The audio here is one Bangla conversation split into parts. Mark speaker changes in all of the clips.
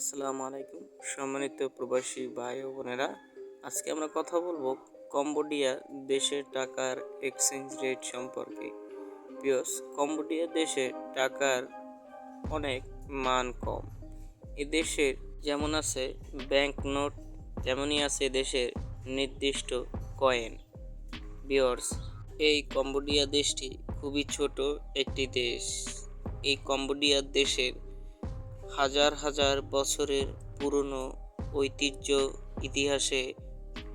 Speaker 1: আসসালামু আলাইকুম। সম্মানিত প্রবাসী ভাই ও বোনেরা, আজকে আমরা কথা বলব কম্বোডিয়া দেশের টাকার এক্সচেঞ্জ রেট সম্পর্কে। বিয়স কম্বোডিয়া দেশে টাকার অনেক মান কম। এ দেশের যেমন আছে ব্যাংক নোট তেমনই আছে দেশের নির্দিষ্ট কয়েন বিয়র্স এই কম্বোডিয়া দেশটি খুবই ছোট একটি দেশ। এই কম্বোডিয়া দেশের হাজার হাজার বছরের পুরনো ঐতিহ্য ইতিহাসে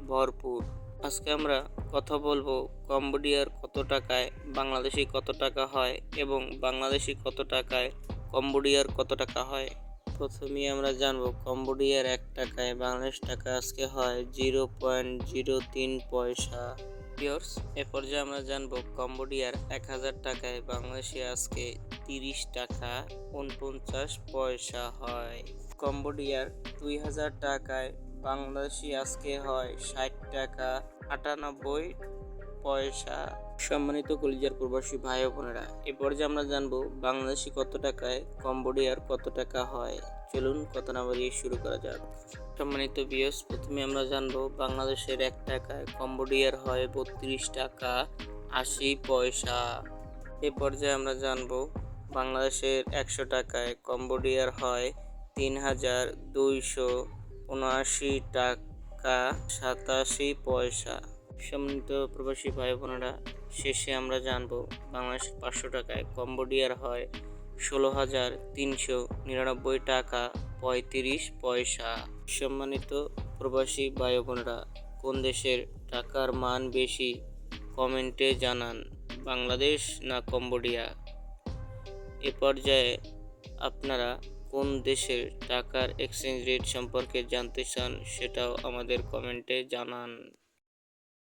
Speaker 1: ভরপুর। আজকে আমরা কথা বলব কম্বোডিয়ার কত টাকায়, বাংলাদেশি কত টাকা হয় এবং বাংলাদেশি কত টাকায়, কম্বোডিয়ার কত টাকা হয়। প্রথমেই আমরা জানব কম্বোডিয়ার এক টাকায় বাংলাদেশ টাকা আজকে হয় জিরো পয়েন্ট জিরো তিন পয়সা। পিওর্স এ পর্যায়ে আমরা জানব কম্বোডিয়ার এক হাজার টাকায় বাংলাদেশে আজকে তিরিশ টাকা উনপঞ্চাশ পয়সা হয়। কম্বোডিয়ার দুই হাজার টাকায় বাংলাদেশি আজকে হয় ষাট টাকা আটানব্বই পয়সা। সম্মানিত কলিজার প্রবাসী ভাই বোনেরা, এ পর্যায়ে আমরা জানব বাংলাদেশি কত টাকায়, কম্বোডিয়ার কত টাকা হয়। চলুন কথা না বাড়িয়ে শুরু করা যাক। সম্মানিত বিয়স প্রথমে আমরা জানব বাংলাদেশের এক টাকায় কম্বোডিয়ার হয় বত্রিশ টাকা আশি পয়সা। এ পর্যায়ে আমরা জানব বাংলাদেশের একশো টাকায় কম্বোডিয়ার হয় তিন হাজার দুইশো উনআশি টাকা সাতাশি পয়সা। সম্মানিত প্রবাসী ভাই বোনেরা, শেষে আমরা জানব বাংলাদেশের পাঁচশো টাকায় কম্বোডিয়ার হয় ষোলো হাজার তিনশো নিরানব্বই টাকা পঁয়ত্রিশ পয়সা। সম্মানিত প্রবাসী ভাই বোনেরা, কোন দেশের টাকার মান বেশি? কমেন্টে জানান, বাংলাদেশ না কম্বোডিয়া? এ পর্যায়ে আপনারা কোন দেশের টাকার এক্সচেঞ্জ রেট সম্পর্কে জানতে চান সেটাও আমাদের কমেন্টে জানান।